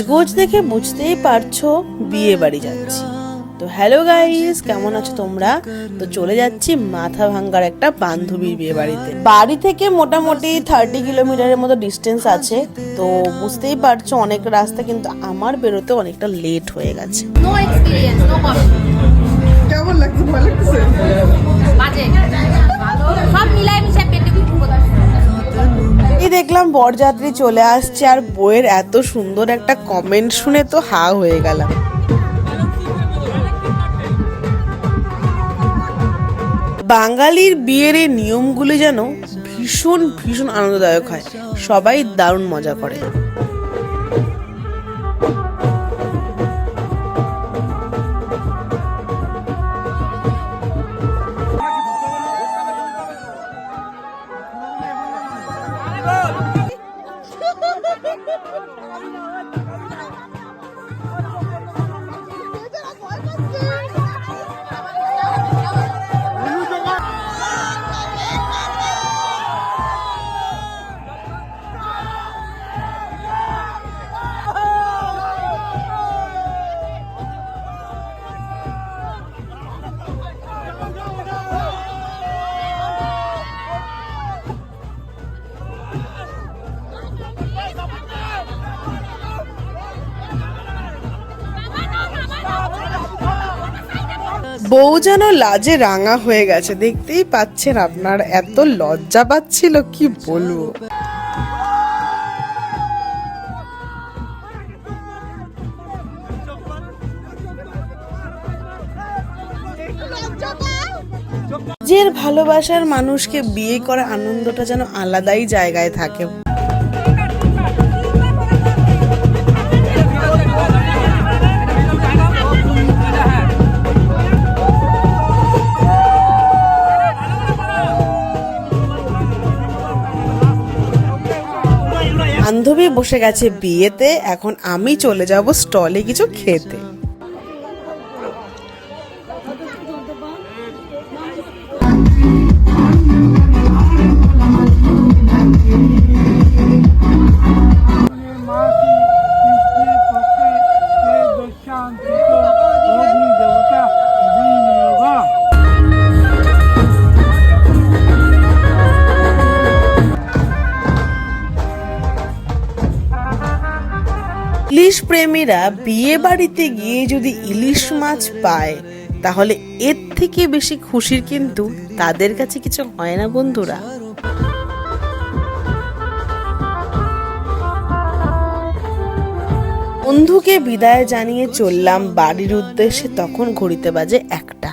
সাজগোজ দেখে বুঝতেই পারছ, বিয়ে বাড়ি যাচ্ছি। তো হ্যালো গাইস, কেমন আছো তোমরা? তো চলে যাচ্ছি মাথা ভাঙ্গার একটা বান্ধবীর বিয়ে বাড়িতে। বাড়ি থেকে মোটামুটি থার্টি কিলোমিটারের মতো ডিস্টেন্স আছে। তো বুঝতেই পারছ, অনেক রাস্তা কিন্তু আমার বেরোতে অনেকটা লেট হয়ে গেছে। নো এক্সপিরিয়েন্স নো দেখলাম বরযাত্রী চলে আসছে আর বইয়ের এত সুন্দর একটা কমেন্ট শুনে তো হা হয়ে গেলাম। বাঙালির বিয়ের এই নিয়মগুলি যেন ভীষণ ভীষণ আনন্দদায়ক হয়। সবাই দারুণ মজা করে। বউ যেন লাজে রাঙা হয়ে গেছে। দেখতেই পাচ্ছেন আপনার এত লজ্জা পাচ্ছিল, কি বলব? নিজের ভালোবাসার মানুষকে বিয়ে করার আনন্দটা যেন আলাদাই জায়গায় থাকে। বান্ধবী বসে গেছে বিয়েতে এখন আমি চলে যাব স্টলে কিছু খেতে। ইলিশ প্রেমীরা বিয়ে বাড়িতে গিয়ে যদি ইলিশ মাছ পায়, তাহলে এর থেকে বেশি খুশির কিন্তু তাদের কাছে কিছু হয় না, বন্ধুরা। বন্ধুকে বিদায় জানিয়ে চললাম বাড়ির উদ্দেশ্যে, তখন ঘড়িতে বাজে একটা।